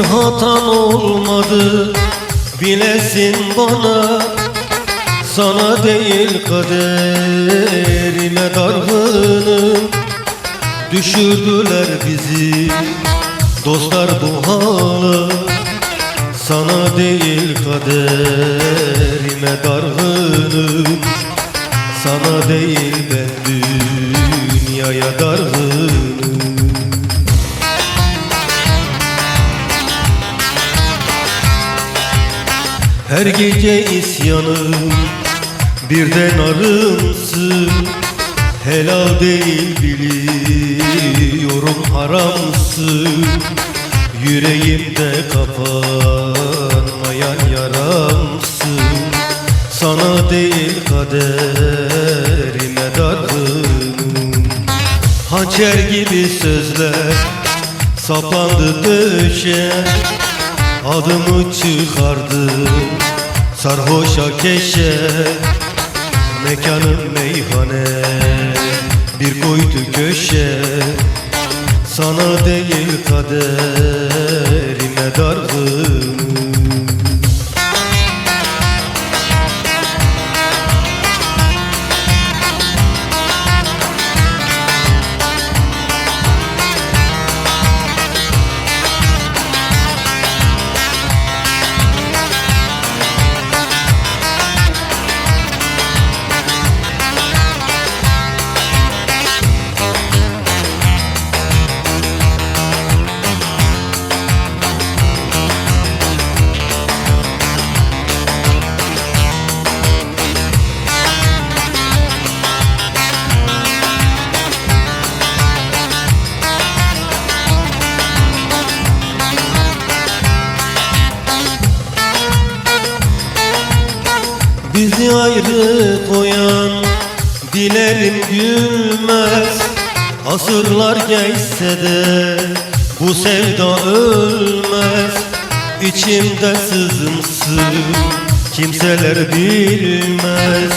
Bir hatan olmadı. Bilesin bana Sana değil kaderime dargınım. Düşürdüler bizi dostlar bu hala Sana değil kaderime dargınım. Sana değil ben dünyaya dargınım Her gece isyanım birden arımsın. Helal değil biliyorum haramsın. Yüreğimde kapanmayan yaramsın. Sana değil kaderime dargınım. Hançer gibi sözler saplandı döşe Adımı çıkardım sarhoşa keşe Mekanım meyhane. Bir koydu köşe Sana değil kaderime Bizi ayrı koyan dilerim gülmez. Asırlar geçse de bu sevda ölmez. İçimde sızımsın kimseler bilmez.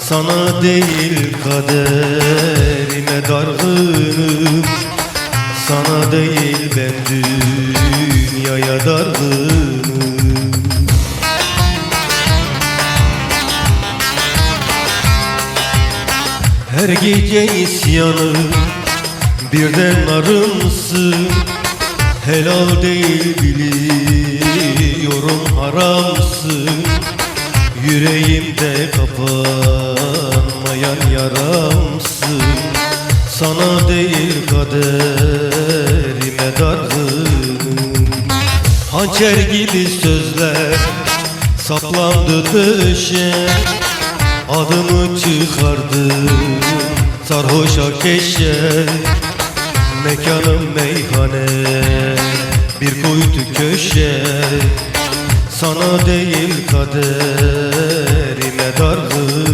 Sana değil kaderime dargınım Sana değil ben dünyaya dargınım Her gece isyanı birden arımsın Helal değil biliyorum haramsın Yüreğimde kapanmayan yaramsın Sana değil kaderime dargınım. Hançer gibi sözler saplandı döşe Adımı çıkardım sarhoşa keşe Mekanım meyhane bir kuytu köşe. Sana değil kaderime dargın